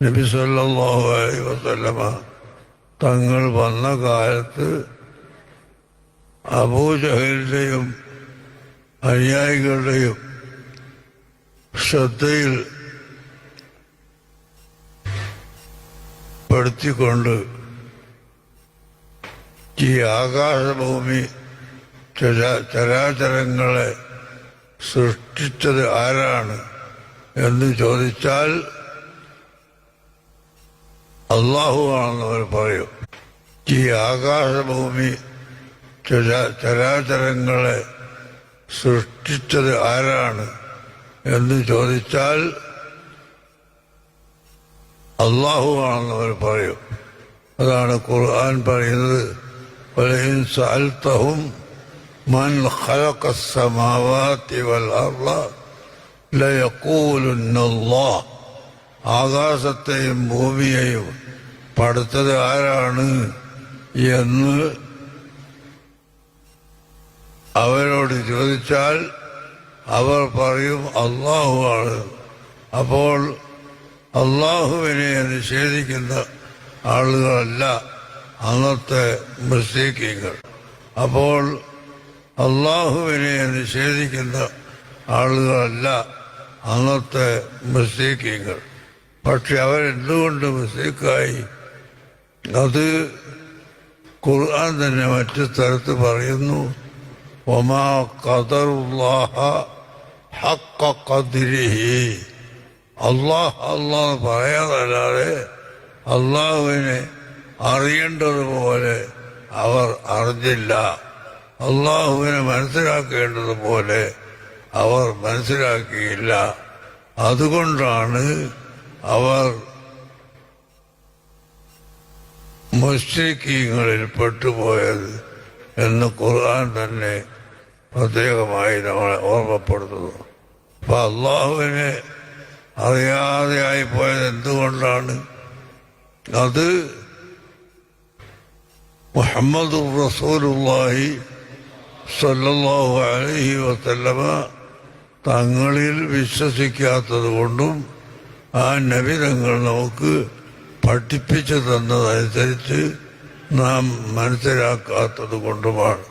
നബി സല്ലല്ലാഹു അലൈ വസല്ലമ തങ്ങൾ വന്ന കാലത്ത് അബൂജഹലിന്റെയും അനുയായികളുടെയും ശ്രദ്ധയിൽ പെടുത്തിക്കൊണ്ട് ഈ ആകാശഭൂമി ചരാ- ചരാചരങ്ങളെ സൃഷ്ടിച്ചത് ആരാണ് എന്ന് ചോദിച്ചാൽ അള്ളാഹു ആണെന്ന് അവർ പറയും ഈ ആകാശഭൂമി ചരാ- ചരാചരങ്ങളെ സൃഷ്ടിച്ചത് ആരാണ് എന്ന് ചോദിച്ചാൽ അള്ളാഹു ആണെന്ന് അവർ പറയും അതാണ് ഖുർആൻ പറയുന്നത് വലയിൻ സഅൽതഹും മൻ ഖലഖ السماوات والأرض ലയഖൂലുന്ന അല്ലാഹ് ആകാശത്തെയും ഭൂമിയെയും പടുത്തത് ആരാണ് എന്ന് അവരോട് ചോദിച്ചാൽ അവർ പറയും അള്ളാഹു ആണ്. അപ്പോൾ അള്ളാഹുവിനെ നിഷേധിക്കുന്ന ആളുകളല്ല അന്നത്തെ മുസ്ലിക്കീങ്ങൾ അപ്പോൾ അള്ളാഹുവിനെ നിഷേധിക്കുന്ന ആളുകളല്ല അന്നത്തെ മുസ്ലിക്കീങ്ങൾ പക്ഷെ അവരെന്തുകൊണ്ട് മിസ്റ്റേക്കായി? അത് ഖുർആൻ തന്നെ മറ്റു സ്ഥലത്ത് പറയുന്നു ഒമാ ഖദറുല്ലാഹ ഹക്ക അള്ളാഹ് അള്ളാഹ് പറയാതല്ലാതെ അള്ളാഹുവിനെ അറിയേണ്ടതുപോലെ അവർ അറിഞ്ഞില്ല. അള്ളാഹുവിനെ മനസ്സിലാക്കേണ്ടതുപോലെ അവർ മനസ്സിലാക്കിയില്ല. അതുകൊണ്ടാണ് അവർ മുസ്ലിക്കീങ്ങളിൽ പെട്ടുപോയത് എന്ന് ഖുർആൻ തന്നെ പ്രത്യേകമായി നമ്മളെ ഓർമ്മപ്പെടുത്തുന്നു. അപ്പൊ അള്ളാഹുവിനെ അറിയാതെയായി പോയത് എന്തുകൊണ്ടാണ്? അത് മുഹമ്മദ് റസൂലുള്ളാഹി സല്ലാഹു അലൈഹി വസല്ലമ തങ്ങളിൽ വിശ്വസിക്കാത്തത് കൊണ്ടും ആ നബി തങ്ങൾ നമുക്ക് പഠിപ്പിച്ചു തന്നതനുസരിച്ച് നാം മനസ്സിലാക്കാത്തത് കൊണ്ടുമാണ്.